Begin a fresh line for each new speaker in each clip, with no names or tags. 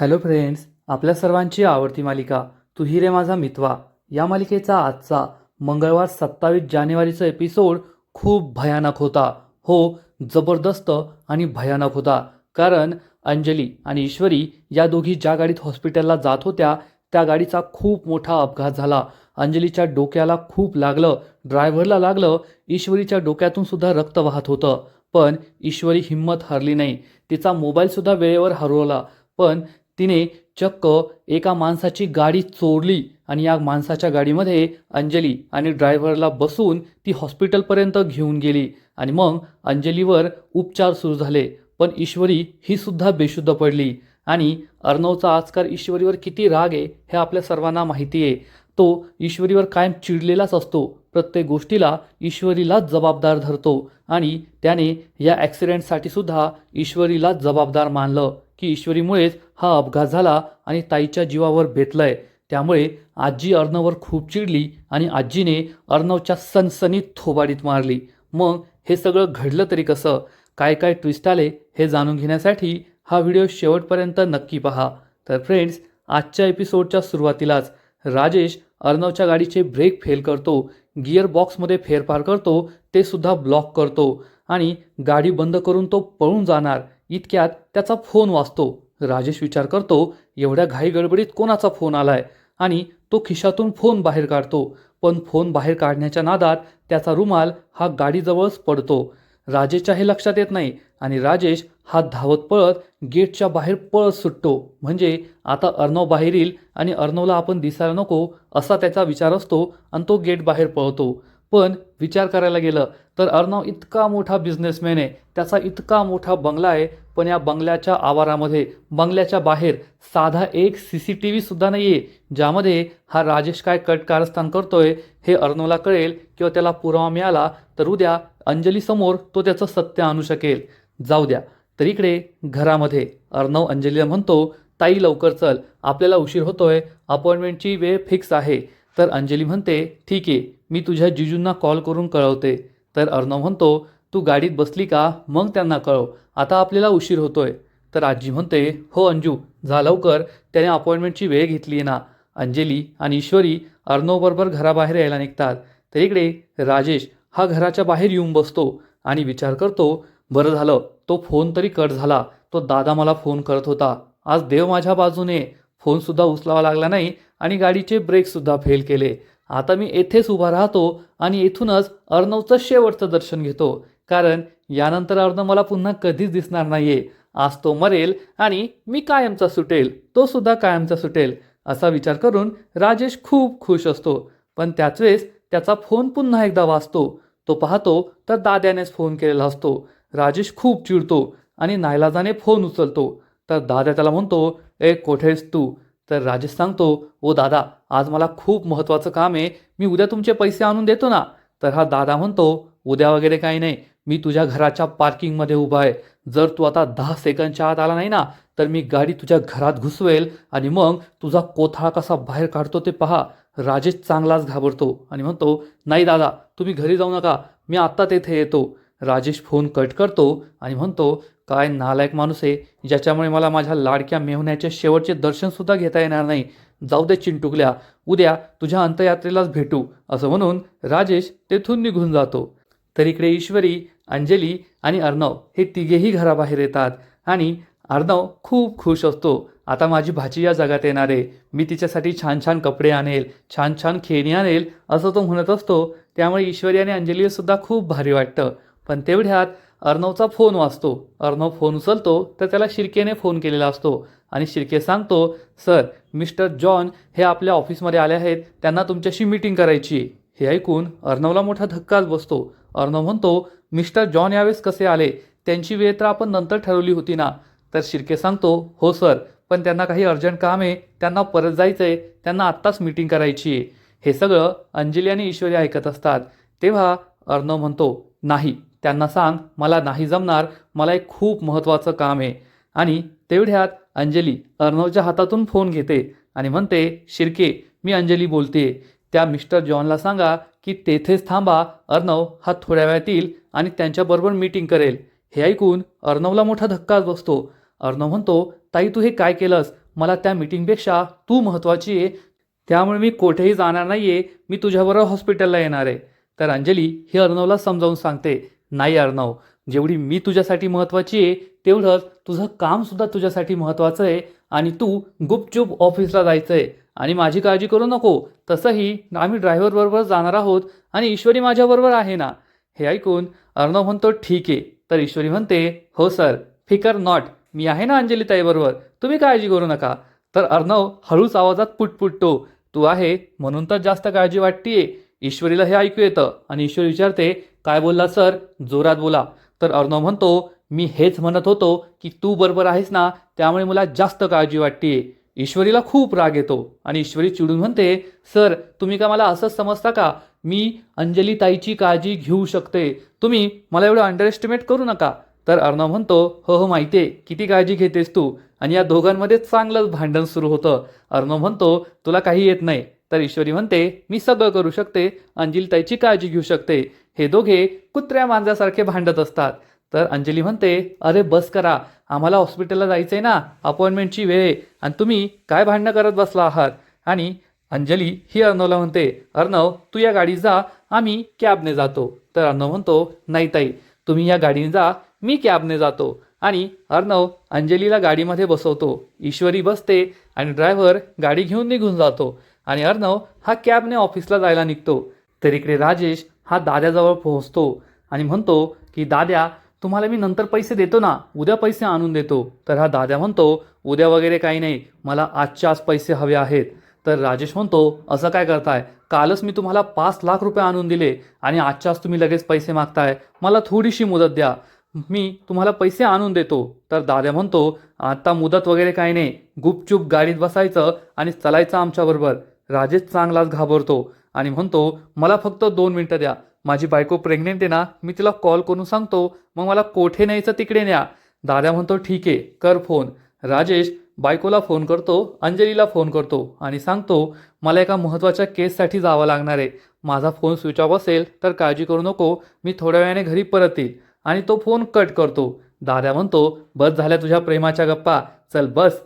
Hello friends आपल्या सर्वांची आवडती मालिका तू ही रे माझा मितवा. या मालिकेचा आजचा मंगळवार सत्तावीस जानेवारीचा एपिसोड खूप भयानक होता. हो जबरदस्त आणि भयानक होता. कारण अंजली आणि ईश्वरी या दोघी ज्या गाडीत हॉस्पिटलला जात होत्या त्या गाडीचा खूप मोठा अपघात झाला. अंजलीच्या डोक्याला खूप लागलं ड्रायव्हरला लागलं ईश्वरीच्या डोक्यातून सुद्धा रक्त वाहत होतं. पण ईश्वरी हिंमत हरली नाही. तिचा मोबाईलसुद्धा वेळेवर हरवला. पण तिने चक्क एका माणसाची गाडी चोरली आणि या माणसाच्या गाडीमध्ये अंजली आणि ड्रायव्हरला बसून ती हॉस्पिटलपर्यंत घेऊन गेली आणि मग अंजलीवर उपचार सुरू झाले. पण ईश्वरी ही सुद्धा बेशुद्ध पडली आणि अर्णवचा आजकाल ईश्वरीवर किती राग आहे हे आपल्या सर्वांना माहिती आहे. तो ईश्वरीवर कायम चिडलेलाच असतो. प्रत्येक गोष्टीला ईश्वरीलाच जबाबदार धरतो आणि त्याने या ॲक्सिडेंटसाठी सुद्धा ईश्वरीलाच जबाबदार मानलं की ईश्वरीमुळेच हा अपघात झाला आणि ताईच्या जीवावर बेतलाय. त्यामुळे आजी अर्णववर खूप चिडली आणि आजीने अर्णवच्या सनसनीत थोबाडीत मारली. मग हे सगळं घडलं तरी कसं? काय काय ट्विस्ट आले हे जाणून घेण्यासाठी हा व्हिडिओ शेवटपर्यंत नक्की पहा. तर फ्रेंड्स आजच्या एपिसोडच्या सुरुवातीलाच राजेश अर्णवच्या गाडीचे ब्रेक फेल करतो गिअर बॉक्समध्ये फेरफार करतो ते सुद्धा ब्लॉक करतो आणि गाडी बंद करून तो पळून जाणार. इतक्यात त्याचा फोन वाचतो राजेश विचार करतो एवढ्या घाई गडबडीत कोणाचा फोन आलाय? आणि तो खिशातून फोन बाहेर काढतो. पण फोन बाहेर काढण्याच्या नादात त्याचा रुमाल हा गाडीजवळच पडतो. राजेशच्या हे लक्षात येत नाही आणि राजेश हा धावत पळत गेटच्या बाहेर पळत सुटतो. म्हणजे आता अर्णव बाहेर येईल आणि अर्णवला आपण दिसायला नको असा त्याचा विचार असतो आणि तो गेट बाहेर पळतो. पण विचार करायला गेलं तर अर्णव इतका मोठा बिझनेसमॅन आहे. त्याचा इतका मोठा बंगला आहे. पण या बंगल्याच्या आवारामध्ये बंगल्याच्या बाहेर साधा एक सी सी टी व्हीसुद्धा नाही आहे ज्यामध्ये हा राजेश काय कट कारस्थान करतोय हे अर्णवला कळेल किंवा त्याला पुरावा मिळाला तर उद्या अंजलीसमोर तो त्याचं सत्य आणू शकेल. जाऊ द्या. तर इकडे घरामध्ये अर्णव अंजलीला म्हणतो ताई लवकर चल. आपल्याला उशीर होतोय. अपॉइंटमेंटची वेळ फिक्स आहे. तर अंजली म्हणते ठीक आहे. मी तुझ्या जिजूंना कॉल करून कळवते. तर अर्णव म्हणतो तू गाडीत बसली का? मग त्यांना कळव. आता आपल्याला उशीर होतोय. तर आजी म्हणते हो अंजू जा लवकर. त्याने अपॉइंटमेंटची वेळ घेतली आहे ना. अंजली आणि ईश्वरी अर्णवबरोबर घराबाहेर यायला निघतात. तर इकडे राजेश हा घराच्या बाहेर येऊन बसतो आणि विचार करतो बरं झालं तो फोन तरी कट झाला. तो दादा मला फोन करत होता. आज देव माझ्या बाजूने. फोनसुद्धा उचलावा लागला नाही आणि गाडीचे ब्रेकसुद्धा फेल केले. आता मी येथेच उभा राहतो आणि येथूनच अर्णवचं शेवटचं दर्शन घेतो. कारण यानंतर अर्णव मला पुन्हा कधीच दिसणार नाहीये. आज तो मरेल आणि मी कायमचा सुटेल. तो सुद्धा कायमचा सुटेल असा विचार करून राजेश खूप खुश असतो. पण त्याच वेळेस त्याचा फोन पुन्हा एकदा वाचतो तो पाहतो तर दाद्यानेच फोन केलेला असतो. राजेश खूप चिडतो आणि नायलाजाने फोन उचलतो. तर दादा त्याला म्हणतो ए कोठेस तू? तर राजेश सांगतो ओ दादा आज मला खूप महत्त्वाचं काम आहे. मी उद्या तुमचे पैसे आणून देतो ना. तर हा दादा म्हणतो उद्या वगैरे काही नाही. मी तुझ्या घराच्या पार्किंगमध्ये उभा आहे. जर तू आता दहा सेकंडच्या आत आला नाही ना तर मी गाडी तुझ्या घरात घुसवेल आणि मग तुझा कोथळा कसा बाहेर काढतो ते पहा. राजेश चांगलाच घाबरतो आणि म्हणतो नाही दादा तुम्ही घरी जाऊ नका. मी आत्ता तेथे येतो. राजेश फोन कट करतो आणि म्हणतो काय नालायक माणूस आहे ज्याच्यामुळे मला माझ्या लाडक्या मेहण्याचे शेवटचे दर्शनसुद्धा घेता येणार नाही. जाऊ दे चिंटुकल्या उद्या तुझ्या अंतयात्रेलाच भेटू असं म्हणून राजेश तेथून निघून जातो. तर इकडे ईश्वरी अंजली आणि अर्णव हे तिघेही घराबाहेर येतात आणि अर्णव खूप खुश असतो. आता माझी भाची या जगात येणार आहे. मी तिच्यासाठी छान छान कपडे आणेल छान छान खेळणी आणेल असं तो म्हणत असतो. त्यामुळे ईश्वरी आणि अंजलीसुद्धा खूप भारी वाटतं. पण तेवढ्यात अर्णवचा फोन वाचतो अर्णव फोन उचलतो तर त्याला शिर्केने फोन केलेला असतो. आणि शिर्के सांगतो सर मिस्टर जॉन हे आपल्या ऑफिसमध्ये आले आहेत. त्यांना तुमच्याशी मीटिंग करायची आहे. हे ऐकून अर्णवला मोठा धक्काच बसतो. अर्णव म्हणतो मिस्टर जॉन यावेळेस कसे आले? त्यांची वेळ तर आपण नंतर ठरवली होती ना. तर शिर्के सांगतो हो सर पण त्यांना काही अर्जंट काम आहे. त्यांना परत जायचं आहे त्यांना आत्ताच मीटिंग करायची आहे. हे सगळं अंजली आणि ईश्वरी ऐकत असतात. तेव्हा अर्णव म्हणतो नाही त्यांना सांग मला नाही जमणार मला एक खूप महत्त्वाचं काम आहे. आणि तेवढ्यात अंजली अर्णवच्या हातातून फोन घेते आणि म्हणते शिर्के मी अंजली बोलते. त्या मिस्टर जॉनला सांगा की तेथेच थांबा अर्णव हा थोड्या वेळात येईल आणि त्यांच्याबरोबर मीटिंग करेल. हे ऐकून अर्णवला मोठा धक्काच बसतो. अर्णव म्हणतो ताई तू हे काय केलंस? मला त्या मीटिंगपेक्षा तू महत्त्वाची आहे. त्यामुळे मी कुठेही जाणार नाही आहे मी तुझ्याबरोबर हॉस्पिटलला येणार आहे. तर अंजली ही अर्णवला समजावून सांगते. नाही अर्णव जेवढी मी तुझ्यासाठी महत्त्वाची आहे तेवढंच तुझं कामसुद्धा तुझ्यासाठी महत्त्वाचं आहे आणि तू गुपचूप ऑफिसला जायचं आहे आणि माझी काळजी करू नको तसंही आम्ही ड्रायव्हरबरोबर जाणार आहोत आणि ईश्वरी माझ्याबरोबर आहे ना? हे ऐकून अर्णव म्हणतो ठीक आहे. तर ईश्वरी म्हणते हो सर फिकर नॉट. मी आहे ना अंजली ताईबरोबर तुम्ही काळजी करू नका. तर अर्णव हळूच आवाजात पुटपुटतो तू आहे म्हणून तर जास्त काळजी वाटतीये. ईश्वरीला हे ऐकू येतं आणि ईश्वरी विचारते काय बोलला सर? जोरात बोला. तर अर्णव म्हणतो मी हेच म्हणत होतो की तू बरोबर आहेस ना त्यामुळे मला जास्त काळजी वाटते ईश्वरीला खूप राग येतो आणि ईश्वरी चिडून म्हणते सर तुम्ही का मला असंच समजता का? मी अंजली ताईची काळजी घेऊ शकते. तुम्ही मला एवढं अंडरएस्टिमेट करू नका. तर अर्णव म्हणतो हो हो माहिती आहे किती काळजी घेतेस तू? आणि या दोघांमध्ये चांगलंच भांडण सुरू होतं. अर्णव म्हणतो तुला काही येत नाही. तर ईश्वरी म्हणते मी सगळं करू शकते अंजली ताईची काळजी घेऊ शकते. हे दोघे कुत्र्या मांजासारखे भांडत असतात. तर अंजली म्हणते अरे बस करा आम्हाला हॉस्पिटलला जायचं आहे ना अपॉइंटमेंटची वेळ आहे आणि तुम्ही काय भांडणं करत बसला आहात? आणि अंजली ही अर्णवला म्हणते अर्णव तू या गाडीत जा आम्ही कॅबने जातो. तर अर्णव म्हणतो नाही ताई तुम्ही या गाडीने जा मी कॅबने जातो. आणि अर्णव अंजलीला गाडीमध्ये बसवतो. ईश्वरी बसते आणि ड्रायव्हर गाडी घेऊन निघून जातो. आणि अर्णव हा कॅबने ऑफिसला जायला निघतो. तर इकडे राजेश हा दाद्याजवळ पोहोचतो आणि म्हणतो की दाद्या तुम्हाला मी नंतर पैसे देतो ना? उद्या पैसे आणून देतो. तर हा दाद्या म्हणतो उद्या वगैरे काही नाही. मला आजच्या आज पैसे हवे आहेत. तर राजेश म्हणतो असं काय करताय? कालच मी तुम्हाला पाच लाख रुपये आणून दिले आणि आजच्या आज तुम्ही लगेच पैसे मागताय. मला थोडीशी मुदत द्या. मी तुम्हाला पैसे आणून देतो. तर दाद्या म्हणतो आता मुदत वगैरे काही नाही. गुपचूप गाडीत बसायचं आणि चलायचं आमच्याबरोबर राजेश चांगलाच घाबरतो आणि म्हणतो मला फक्त दोन मिनटं द्या. माझी बायको प्रेग्नेंट आहे ना मी तिला कॉल करून सांगतो मग मला कोठे न्यायचं तिकडे न्या. दादा म्हणतो ठीक आहे कर फोन राजेश बायकोला फोन करतो अंजलीला फोन करतो आणि सांगतो मला एका महत्त्वाच्या केससाठी जावं लागणार आहे. माझा फोन स्विच ऑफ असेल तर काळजी करू नको मी थोड्या वेळाने घरी परत येईल. आणि तो फोन कट करतो. दादा म्हणतो बस झाल्या तुझ्या प्रेमाच्या गप्पा. चल बस.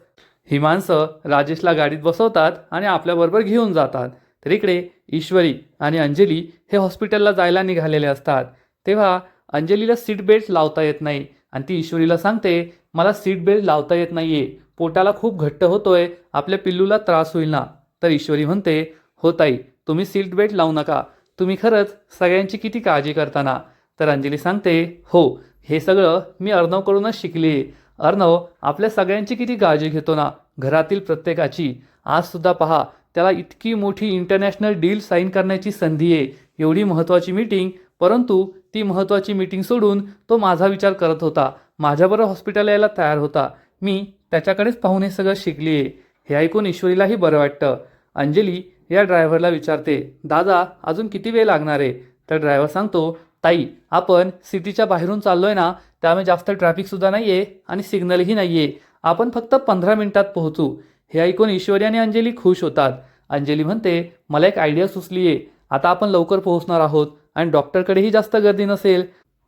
ही माणसं राजेशला गाडीत बसवतात आणि आपल्याबरोबर घेऊन जातात. तर इकडे ईश्वरी आणि अंजली हे हॉस्पिटलला जायला निघालेले असतात. तेव्हा अंजलीला सीट बेल्ट लावता येत नाही आणि ती ईश्वरीला सांगते मला सीट बेल्ट लावता येत नाही आहे पोटाला खूप घट्ट होतोय. आपल्या पिल्लूला त्रास होईल ना. तर ईश्वरी म्हणते हो ताई तुम्ही सीट बेल्ट लावू नका. तुम्ही खरंच सगळ्यांची किती काळजी करताना तर अंजली सांगते हो हे सगळं मी अर्णवकडूनच शिकली अर्णव आपल्या सगळ्यांची किती काळजी घेतो ना. घरातील प्रत्येकाची. आजसुद्धा पहा त्याला इतकी मोठी इंटरनॅशनल डील साईन करण्याची संधी आहे. एवढी महत्त्वाची मीटिंग परंतु ती महत्त्वाची मीटिंग सोडून तो माझा विचार करत होता. माझ्याबरोबर हॉस्पिटल यायला तयार होता. मी त्याच्याकडेच पाहून हे सगळं शिकली आहे हे ऐकून ईश्वरीलाही बरं वाटतं. अंजली या ड्रायव्हरला विचारते दादा अजून किती वेळ लागणार आहे? तर ड्रायव्हर सांगतो ताई आपण सिटीच्या बाहेरून चाललो आहे ना त्यामुळे जास्त ट्रॅफिकसुद्धा नाही आहे आणि सिग्नलही नाही आहे आपण फक्त पंधरा मिनिटात पोहोचू. हे ऐकून ईश्वरी आणि अंजली खुश होतात. अंजली म्हणते मला एक आयडिया सुचली आहे आता आपण लवकर पोहोचणार आहोत आणि डॉक्टरकडेही जास्त गर्दी नसेल.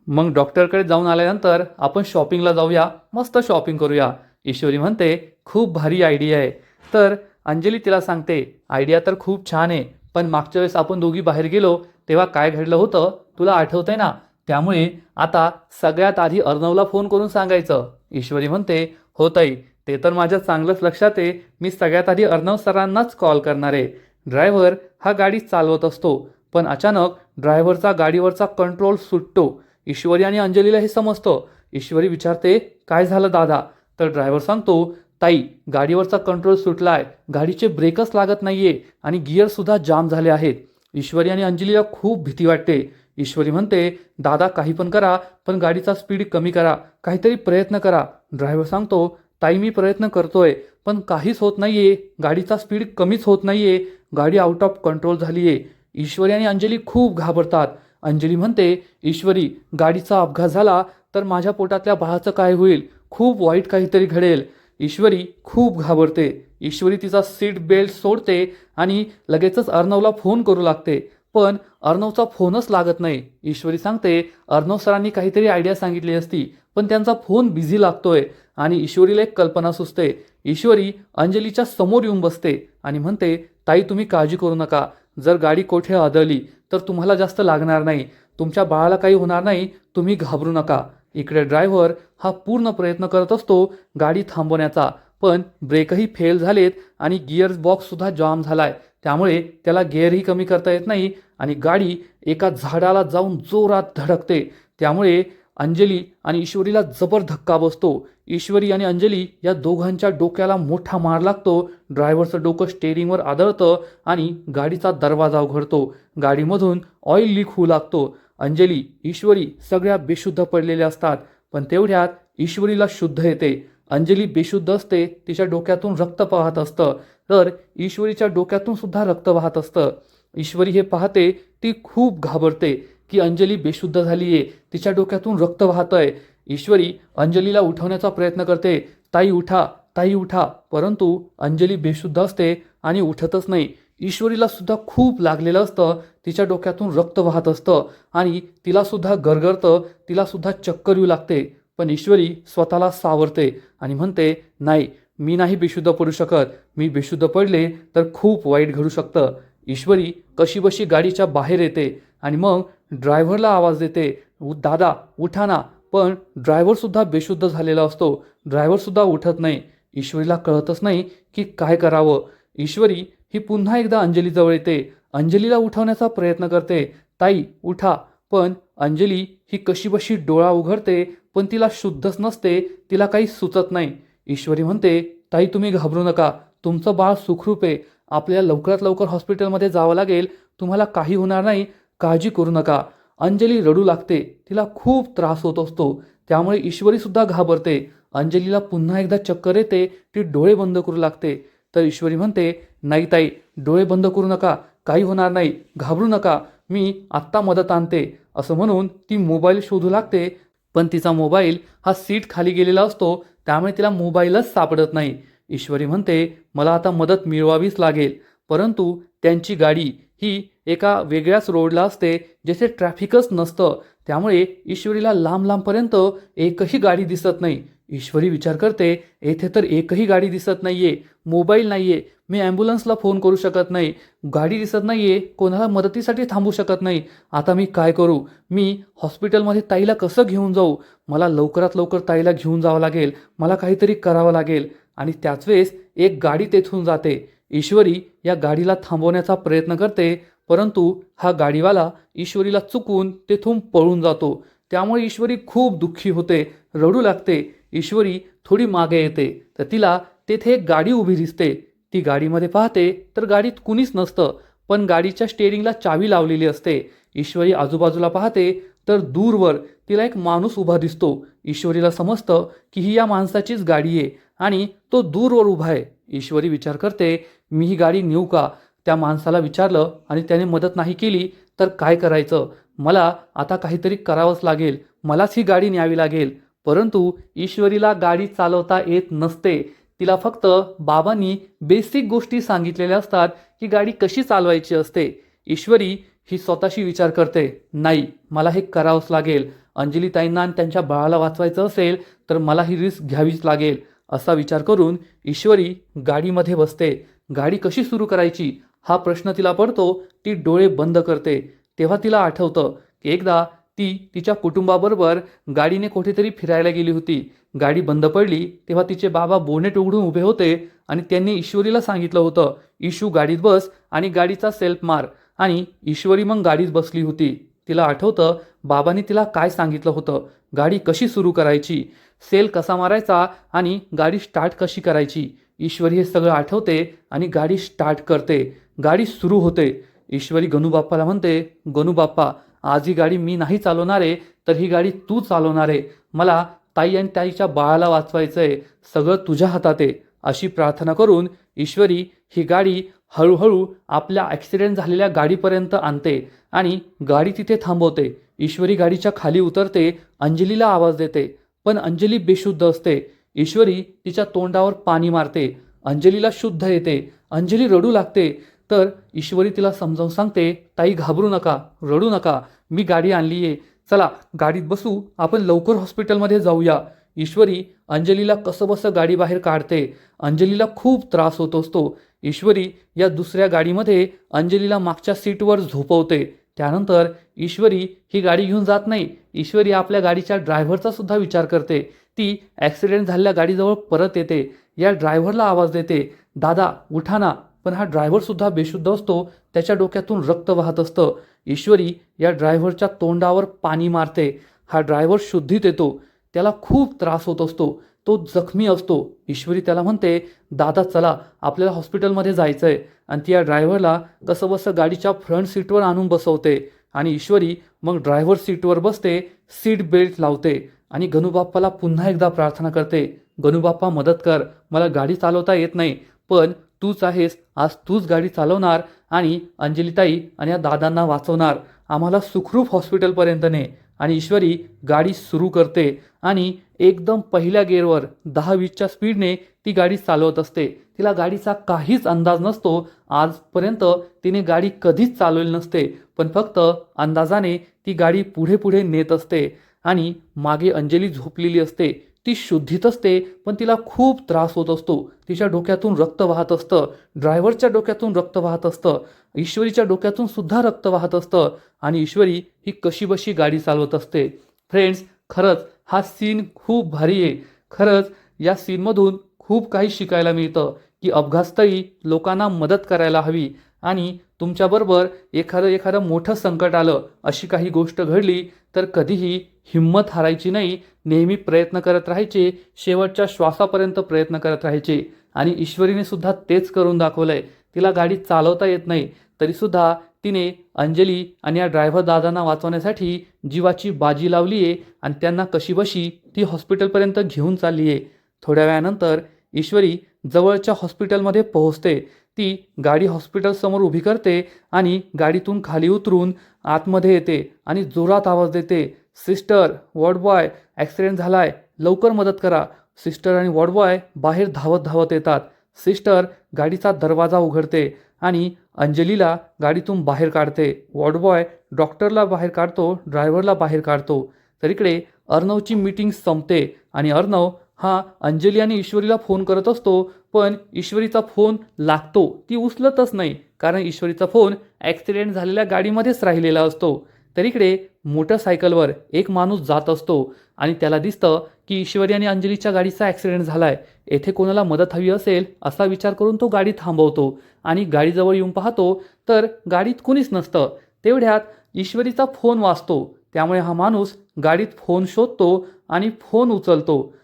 मग डॉक्टरकडे जाऊन आल्यानंतर आपण शॉपिंगला जाऊया. मस्त शॉपिंग करूया. ईश्वरी म्हणते खूप भारी आयडिया आहे. तर अंजली तिला सांगते आयडिया तर खूप छान आहे पण मागच्या वेळेस आपण दोघी बाहेर गेलो तेव्हा काय घडलं होतं तुला आठवतंय ना? त्यामुळे आता सगळ्यात आधी अर्णवला फोन करून सांगायचं. ईश्वरी म्हणते हो ताई ते तर माझ्या चांगलंच लक्षात आहे. मी सगळ्यात आधी अर्णव सरांनाच कॉल करणार आहे. ड्रायव्हर हा गाडी चालवत असतो पण अचानक ड्रायव्हरचा गाडीवरचा कंट्रोल सुटतो. ईश्वरी आणि अंजलीला हे समजतं. ईश्वरी विचारते काय झालं दादा? तर ड्रायव्हर सांगतो ताई गाडीवरचा कंट्रोल सुटलाय. गाडीचे ब्रेकच लागत नाहीये आणि गिअरसुद्धा जाम झाले आहेत. ईश्वरी आणि अंजलीला खूप भीती वाटते. ईश्वरी म्हणते दादा काही पण करा पण गाडीचा स्पीड कमी करा. काहीतरी प्रयत्न करा. ड्रायव्हर सांगतो ताई मी प्रयत्न करतोय पण काहीच होत नाही आहे गाडीचा स्पीड कमीच होत नाही आहे गाडी आउट ऑफ कंट्रोल झाली आहे ईश्वरी आणि अंजली खूप घाबरतात. अंजली म्हणते ईश्वरी गाडीचा अपघात झाला तर माझ्या पोटातल्या बाळाचं काय होईल? खूप वाईट काहीतरी घडेल. ईश्वरी खूप घाबरते. ईश्वरी तिचा सीट बेल्ट सोडते आणि लगेचच अर्णवला फोन करू लागते. पण अर्णवचा फोनच लागत नाही. ईश्वरी सांगते अर्णव सरांनी काहीतरी आयडिया सांगितली असती पण त्यांचा फोन बिझी लागतोय आणि ईश्वरीला एक कल्पना सुचते. ईश्वरी अंजलीच्या समोर येऊन बसते आणि म्हणते ताई तुम्ही काळजी करू नका. जर गाडी कोठे आदळली तर तुम्हाला जास्त लागणार नाही. तुमच्या बाळाला काही होणार नाही तुम्ही घाबरू नका. इकडे ड्रायव्हर हा पूर्ण प्रयत्न करत असतो गाडी थांबवण्याचा पण ब्रेकही फेल झालेत आणि गिअर बॉक्ससुद्धा जाम झालाय. त्यामुळे त्याला गेअरही कमी करता येत नाही आणि गाडी एका झाडाला जाऊन जोरात धडकते. त्यामुळे अंजली आणि ईश्वरीला जबर धक्का बसतो. ईश्वरी आणि अंजली या दोघांच्या डोक्याला मोठा मार लागतो. ड्रायव्हरचं डोकं स्टेरिंगवर आदळतं आणि गाडीचा दरवाजा उघडतो. गाडीमधून ऑइल लीक होऊ लागतो. अंजली ईश्वरी सगळ्या बेशुद्ध पडलेल्या असतात पण तेवढ्यात ईश्वरीला शुद्ध येते. अंजली बेशुद्ध असते तिच्या डोक्यातून रक्त पाहत असतं. तर ईश्वरीच्या डोक्यातून सुद्धा रक्त वाहत असतं. ईश्वरी हे पाहते ती खूप घाबरते की अंजली बेशुद्ध झाली आहे तिच्या डोक्यातून रक्त वाहतंय. ईश्वरी अंजलीला उठवण्याचा प्रयत्न करते. ताई उठा ताई उठा. परंतु अंजली बेशुद्ध असते आणि उठतच नाही. ईश्वरीला सुद्धा खूप लागलेलं असतं. तिच्या डोक्यातून रक्त वाहत असतं आणि तिला सुद्धा गरगरतं. तिला सुद्धा चक्कर येऊ लागते. पण ईश्वरी स्वतःला सावरते आणि म्हणते नाही मी नाही बेशुद्ध पडू शकत. मी बेशुद्ध पडले तर खूप वाईट घडू शकतं. ईश्वरी कशीबशी गाडीच्या बाहेर येते आणि मग ड्रायव्हरला आवाज देते दादा उठा ना. पण ड्रायव्हरसुद्धा बेशुद्ध झालेला असतो. ड्रायव्हरसुद्धा उठत नाही. ईश्वरीला कळतच नाही की काय करावं. ईश्वरी ही पुन्हा एकदा अंजलीजवळ येते. अंजलीला उठवण्याचा प्रयत्न करते. ताई उठा. पण अंजली ही कशीबशी डोळा उघडते पण तिला शुद्धच नसते तिला काही सुचत नाही. ईश्वरी म्हणते ताई तुम्ही घाबरू नका. तुमचं बाळ सुखरूप. आहे आपल्याला लवकरात लवकर हॉस्पिटलमध्ये जावं लागेल. तुम्हाला काही होणार नाही. काळजी करू नका. अंजली रडू लागते. तिला खूप त्रास होत असतो. त्यामुळे ईश्वरीसुद्धा घाबरते. अंजलीला पुन्हा एकदा चक्कर येते. ती डोळे बंद करू लागते. तर ईश्वरी म्हणते नाही ताई डोळे बंद करू नका. काही होणार नाही. घाबरू नका. मी आत्ता मदत आणते. असं म्हणून ती मोबाईल शोधू लागते. पण तिचा मोबाईल हा सीट खाली गेलेला असतो. त्यामुळे तिला मोबाईलच सापडत नाही. ईश्वरी म्हणते मला आता मदत मिळवावीच लागेल. परंतु त्यांची गाडी ही एका वेगळ्याच रोडला असते जेथे ट्रॅफिकच नसतं. त्यामुळे ईश्वरीला लांब लांबपर्यंत एकही गाडी दिसत नाही. ईश्वरी विचार करते येथे तर एकही गाडी दिसत नाहीये मोबाईल नाहीये मी ॲम्ब्युलन्सला फोन करू शकत नाही गाडी दिसत नाहीये कोणाला मदतीसाठी थांबू शकत नाही. आता मी काय करू? मी हॉस्पिटलमध्ये ताईला कसं घेऊन जाऊ? मला लवकरात लवकर ताईला घेऊन जावं लागेल मला काहीतरी करावं लागेल. आणि त्याच वेळेस एक गाडी तेथून जाते. ईश्वरी या गाडीला थांबवण्याचा प्रयत्न करते परंतु हा गाडीवाला ईश्वरीला चुकून तेथून पळून जातो. त्यामुळे ईश्वरी खूप दुःखी होते रडू लागते. ईश्वरी थोडी मागे येते तर तिला तेथे एक गाडी उभी दिसते. ती गाडीमध्ये पाहते तर गाडीत कुणीच नसतं पण गाडीच्या स्टेअरिंगला चावी लावलेली असते. ईश्वरी आजूबाजूला पाहते तर दूरवर तिला एक माणूस उभा दिसतो. ईश्वरीला समजतं की ही या माणसाचीच गाडी आहे आणि तो दूरवर उभा आहे. ईश्वरी विचार करते मी ही गाडी नेऊ का? त्या माणसाला विचारलं आणि त्याने मदत नाही केली तर काय करायचं? मला आता काहीतरी करावंच लागेल. मलाच ही गाडी न्यावी लागेल. परंतु ईश्वरीला गाडी चालवता येत नसते. तिला फक्त बाबांनी बेसिक गोष्टी सांगितलेल्या असतात की गाडी कशी चालवायची असते. ईश्वरी ही स्वतःशी विचार करते नाही मला हे करावंच लागेल. अंजलीताईंना आणि त्यांच्या बाळाला वाचवायचं असेल तर मला ही रिस्क घ्यावीच लागेल. असा विचार करून ईश्वरी गाडीमध्ये बसते. गाडी कशी सुरू करायची? हा प्रश्न तिला पडतो ती डोळे बंद करते. तेव्हा तिला आठवतं की एकदा ती तिच्या कुटुंबाबरोबर गाडीने कुठेतरी फिरायला गेली होती. गाडी बंद पडली तेव्हा तिचे बाबा बोनेट उघडून उभे होते आणि त्यांनी ईश्वरीला सांगितलं होतं ईशू गाडीत बस आणि गाडीचा सेल्फ मार. आणि ईश्वरी मग गाडीत बसली होती. तिला आठवतं बाबांनी तिला काय सांगितलं होतं? गाडी कशी सुरू करायची? सेल कसा मारायचा आणि गाडी स्टार्ट कशी करायची? ईश्वरी हे सगळं आठवते आणि गाडी स्टार्ट करते. गाडी सुरू होते. ईश्वरी गणूबाप्पाला म्हणते गणूबाप्पा आज ही गाडी मी नाही चालवणार आहे तर ही गाडी तू चालवणार. आहे मला ताई आणि ताईच्या बाळाला वाचवायचं आहे सगळं तुझ्या हातात. आहे अशी प्रार्थना करून ईश्वरी ही गाडी हळूहळू आपल्या ॲक्सिडेंट झालेल्या गाडीपर्यंत आणते आणि गाडी तिथे थांबवते. ईश्वरी गाडीच्या खाली उतरते अंजलीला आवाज देते. पण अंजली बेशुद्ध असते. ईश्वरी तिच्या तोंडावर पाणी मारते. अंजलीला शुद्ध येते. अंजली रडू लागते. तर ईश्वरी तिला समजावून सांगते ताई घाबरू नका रडू नका. मी गाडी आणली आहे. चला गाडीत बसू. आपण लवकर हॉस्पिटलमध्ये जाऊया. ईश्वरी अंजलीला कसं बसं गाडी बाहेर काढते. अंजलीला खूप त्रास होत असतो. ईश्वरी या दुसऱ्या गाडीमध्ये अंजलीला मागच्या सीटवर झोपवते. त्यानंतर ईश्वरी ही गाडी घेऊन जात नाही. ईश्वरी आपल्या गाडीच्या ड्रायव्हरचा सुद्धा विचार करते. ती ॲक्सिडेंट झालेल्या गाडीजवळ परत येते. या ड्रायव्हरला आवाज देते दादा उठा ना. पण हा ड्रायव्हरसुद्धा बेशुद्ध असतो. त्याच्या डोक्यातून रक्त वाहत असतं. ईश्वरी या ड्रायव्हरच्या तोंडावर पाणी मारते. हा ड्रायव्हर शुद्धीत येतो. त्याला खूप त्रास होत असतो. तो जखमी असतो. ईश्वरी त्याला म्हणते दादा चला आपल्याला हॉस्पिटलमध्ये जायचं आहे आणि ती या ड्रायव्हरला कसं बसं गाडीच्या फ्रंट सीटवर आणून बसवते. आणि ईश्वरी मग ड्रायव्हर सीटवर बसते सीट बेल्ट लावते आणि गणूबाप्पाला पुन्हा एकदा प्रार्थना करते गणूबाप्पा मदत कर. मला गाडी चालवता येत नाही पण तूच आहेस आज तूच गाडी चालवणार आणि अंजलीताई आणि या दादांना वाचवणार. आम्हाला सुखरूप हॉस्पिटलपर्यंत ने आणि ईश्वरी गाडी सुरू करते आणि एकदम पहिल्या गेअरवर दहा वीसच्या स्पीडने ती गाडी चालवत असते. तिला गाडीचा काहीच अंदाज नसतो. आजपर्यंत तिने गाडी कधीच चालवली नसते पण फक्त अंदाजाने ती गाडी पुढे पुढे नेत असते आणि मागे अंजली झोपलेली असते. ती शुद्धीत असते पण तिला खूप त्रास होत असतो. तिच्या डोक्यातून रक्त वाहत असतं. ड्रायव्हरच्या डोक्यातून रक्त वाहत असतं. ईश्वरीच्या डोक्यातून सुद्धा रक्त वाहत असतं आणि ईश्वरी ही कशीबशी गाडी चालवत असते. फ्रेंड्स खरंच हा सीन खूप भारी आहे. खरंच या सीनमधून खूप काही शिकायला मिळतं की अपघातस्थळी लोकांना मदत करायला हवी. आणि तुमच्याबरोबर एखादं एखादं मोठं संकट आलं अशी काही गोष्ट घडली तर कधीही हिंमत हारायची नाही नेहमी प्रयत्न करत राहायचे शेवटच्या श्वासापर्यंत प्रयत्न करत राहायचे. आणि ईश्वरीने सुद्धा तेच करून दाखवलंय तिला गाडी चालवता येत नाही तरीसुद्धा तिने अंजली आणि या ड्रायव्हर दादांना वाचवण्यासाठी जीवाची बाजी लावली आहे आणि त्यांना कशीबशी ती हॉस्पिटलपर्यंत घेऊन चालली आहे थोड्या वेळानंतर ईश्वरी जवळच्या हॉस्पिटलमध्ये पोहोचते ती गाडी हॉस्पिटलसमोर उभी करते आणि गाडीतून खाली उतरून आतमध्ये येते आणि जोरात आवाज देते सिस्टर वॉर्ड बॉय ॲक्सिडेंट झालाय लवकर मदत करा. सिस्टर आणि वॉर्ड बॉय बाहेर धावत धावत येतात. सिस्टर गाडीचा दरवाजा उघडते आणि अंजलीला गाडीतून बाहेर काढते. वॉर्ड बॉय डॉक्टरला बाहेर काढतो ड्रायव्हरला बाहेर काढतो. तर इकडे अर्णवची मीटिंग संपते आणि अर्णव हा अंजली आणि ईश्वरीला फोन करत असतो पण ईश्वरीचा फोन लागतो ती उचलतच नाही. कारण ईश्वरीचा फोन ॲक्सिडेंट झालेल्या गाडीमध्येच राहिलेला असतो. तर इकडे मोटरसायकलवर एक माणूस जात असतो आणि त्याला दिसतं की ईश्वरी आणि अंजलीच्या गाडीचा ॲक्सिडेंट झाला आहे येथे कोणाला मदत हवी असेल असा विचार करून तो गाडी थांबवतो आणि गाडीजवळ येऊन पाहतो तर गाडीत कुणीच नसतं. तेवढ्यात ईश्वरीचा फोन वाचतो त्यामुळे हा माणूस गाडीत फोन शोधतो आणि फोन उचलतो.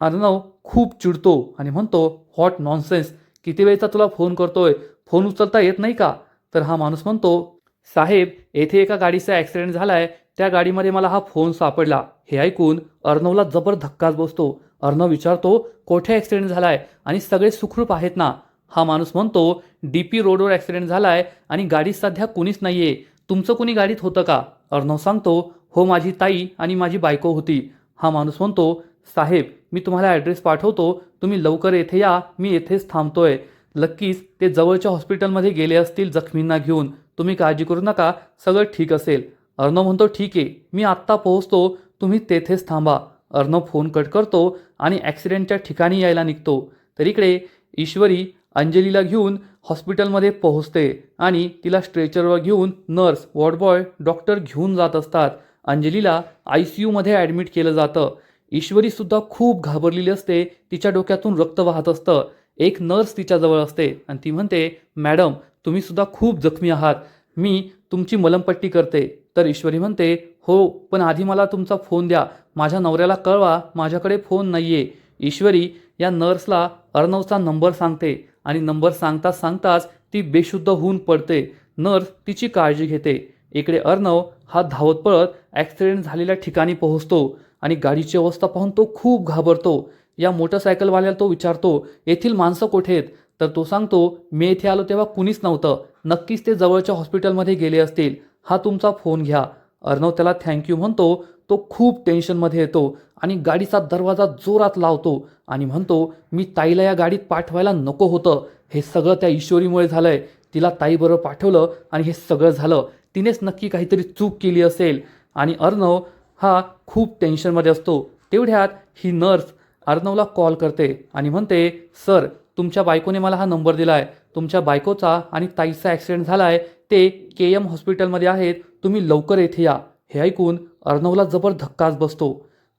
अर्णव खूप चिडतो आणि म्हणतो हॉट नॉनसेन्स. किती वेळचा तुला फोन करतोय? फोन उचलता येत नाही का? तर हा माणूस म्हणतो साहेब येथे एका गाडीचा ॲक्सिडेंट झालाय. त्या गाडीमध्ये मला हा फोन सापडला. हे ऐकून अर्णवला जबर धक्काच बसतो. अर्णव विचारतो कोठे ॲक्सिडेंट झालाय? आणि सगळे सुखरूप आहेत ना? हा माणूस म्हणतो डी पी रोडवर ॲक्सिडेंट झालाय आणि गाडीत सध्या कुणीच नाहीये. तुमचं कुणी गाडीत होतं का? अर्णव सांगतो हो माझी ताई आणि माझी बायको होती. हा माणूस म्हणतो साहेब मी तुम्हाला ॲड्रेस पाठवतो. तुम्ही लवकर येथे या. मी येथेच थांबतोय. नक्कीच ते जवळच्या हॉस्पिटलमध्ये गेले असतील जखमींना घेऊन. तुम्ही काळजी करू नका. सगळं ठीक असेल. अर्णव म्हणतो ठीक आहे. मी आत्ता पोहोचतो. तुम्ही तेथेच थांबा. अर्णव फोन कट करतो आणि ॲक्सिडेंटच्या ठिकाणी यायला निघतो. तर इकडे ईश्वरी अंजलीला घेऊन हॉस्पिटलमध्ये पोहोचते आणि तिला स्ट्रेचरवर घेऊन नर्स वॉर्ड बॉय डॉक्टर घेऊन जात असतात. अंजलीला आय सी यूमध्ये ॲडमिट केलं जातं. ईश्वरीसुद्धा खूप घाबरलेली असते तिच्या डोक्यातून रक्त वाहत असतं. एक नर्स तिच्याजवळ असते आणि ती म्हणते मॅडम तुम्ही सुद्धा खूप जखमी आहात. मी तुमची मलमपट्टी करते. तर ईश्वरी म्हणते हो पण आधी मला तुमचा फोन द्या. माझ्या नवऱ्याला कळवा माझ्याकडे फोन नाही आहे ईश्वरी या नर्सला अर्णवचा नंबर सांगते आणि नंबर सांगताच सांगताच ती बेशुद्ध होऊन पडते. नर्स तिची काळजी घेते. इकडे अर्णव हा धावत पळत ॲक्सिडेंट झालेल्या ठिकाणी पोहोचतो. आणि गाडीची अवस्था पाहून तो खूप घाबरतो. या मोटरसायकलवाल्याला तो विचारतो येथील माणसं कुठे आहेत? तर तो सांगतो मी येथे आलो तेव्हा कुणीच नव्हतं. नक्कीच ते जवळच्या हॉस्पिटलमध्ये गेले असतील. हा तुमचा फोन घ्या. अर्णव त्याला थँक्यू म्हणतो. तो खूप टेन्शनमध्ये येतो आणि गाडीचा दरवाजा जोरात लावतो आणि म्हणतो मी ताईला या गाडीत पाठवायला नको होतं. हे सगळं त्या ईश्वरीमुळे झालं आहे तिला ताईबरोबर पाठवलं आणि हे सगळं झालं. तिनेच नक्की काहीतरी चूक केली असेल. आणि अर्णव हा खूप टेन्शनमध्ये असतो. तेवढ्यात ही नर्स अर्णवला कॉल करते आणि म्हणते सर तुमच्या बायकोने मला हा नंबर दिला आहे तुमच्या बायकोचा आणि ताईचा ॲक्सिडेंट झाला आहे ते के एम हॉस्पिटलमध्ये आहेत. तुम्ही लवकर येथे या. हे ऐकून अर्णवला जबर धक्काच बसतो.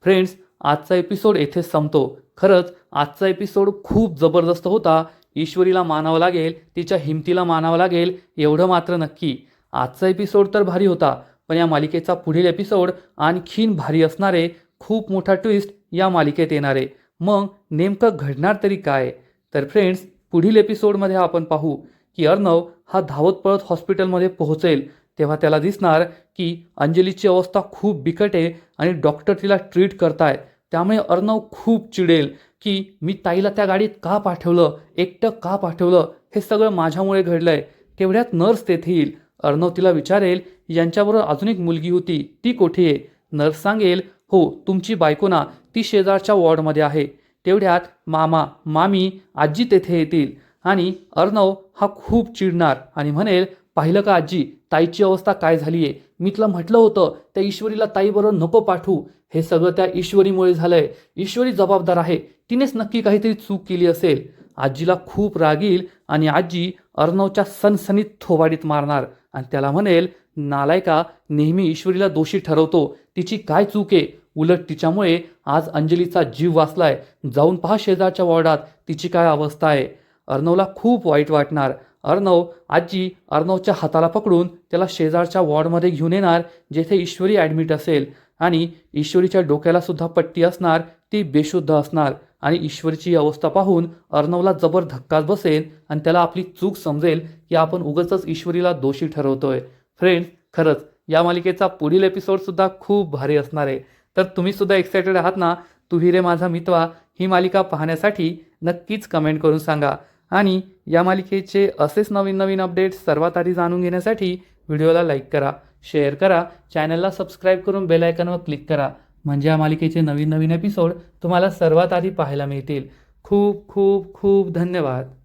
फ्रेंड्स आजचा एपिसोड येथेच संपतो. खरंच आजचा एपिसोड खूप जबरदस्त होता. ईश्वरीला मानावं लागेल तिच्या हिमतीला मानावं लागेल एवढं मात्र नक्की. आजचा एपिसोड तर भारी होता. पण या मालिकेचा पुढील एपिसोड आणखीन भारी असणारे खूप मोठा ट्विस्ट या मालिकेत येणारे. मग नेमकं घडणार तरी काय? तर फ्रेंड्स पुढील एपिसोडमध्ये आपण पाहू की अर्णव हा धावत पळत हॉस्पिटलमध्ये पोहोचेल. तेव्हा त्याला दिसणार की अंजलीची अवस्था खूप बिकट आहे आणि डॉक्टर तिला ट्रीट करताय. त्यामुळे अर्णव खूप चिडेल की मी ताईला त्या गाडीत का पाठवलं? एकटं का पाठवलं? हे सगळं माझ्यामुळे घडलंय. तेवढ्यात नर्स तेथे येईल. अर्णव तिला विचारेल यांच्याबरोबर अजून एक मुलगी होती ती कोठे आहे? नर्स सांगेल. हो तुमची बायको ना ती शेजारच्या वॉर्डमध्ये आहे. तेवढ्यात मामा मामी आजी तेथे येतील. आणि अर्णव हा खूप चिडणार आणि म्हणेल पाहिलं का आजी ताईची अवस्था काय झाली आहे मी तुला म्हटलं होतं त्या ईश्वरीला ताईबरोबर नको पाठवू. हे सगळं त्या ईश्वरीमुळे झालंय. ईश्वरी जबाबदार आहे. तिनेच नक्की काहीतरी चूक केली असेल. आजीला खूप राग येईल आणि आजी अर्णवच्या सनसनीत थोबाडीत मारणार. आणि त्याला म्हणेल नालायका नेहमी ईश्वरीला दोषी ठरवतो. तिची काय चूक आहे? उलट तिच्यामुळे आज अंजलीचा जीव वाचलाय. जाऊन पहा शेजारच्या वॉर्डात तिची काय अवस्था आहे. अर्णवला खूप वाईट वाटणार. अर्णव आजी अर्णवच्या हाताला पकडून त्याला शेजारच्या वॉर्डमध्ये घेऊन येणार जेथे ईश्वरी ॲडमिट असेल. आणि ईश्वरीच्या डोक्याला सुद्धा पट्टी असणार ती बेशुद्ध असणार. आणि ईश्वरीची अवस्था पाहून अर्णवला जबर धक्काच बसेल आणि त्याला आपली चूक समजेल की आपण उगाचच ईश्वरीला दोषी ठरवतोय. फ्रेंड्स खरंच या मालिकेचा पुढील एपिसोडसुद्धा खूप भारी असणार आहे. तर तुम्हीसुद्धा एक्सायटेड आहात ना? तू रे माझा मितवा ही मालिका पाहण्यासाठी नक्कीच कमेंट करून सांगा. आणि या मालिकेचे असेच नवीन नवीन अपडेट्स सर्वात आधी जाणून घेण्यासाठी व्हिडिओला लाईक करा शेअर करा चॅनलला सबस्क्राईब करून बेल क्लिक करा. म्हणजे या मालिकेचे नवीन नवीन एपिसोड तुम्हाला सर्वात आधी पाहायला मिळतील. खूप खूप खूप धन्यवाद.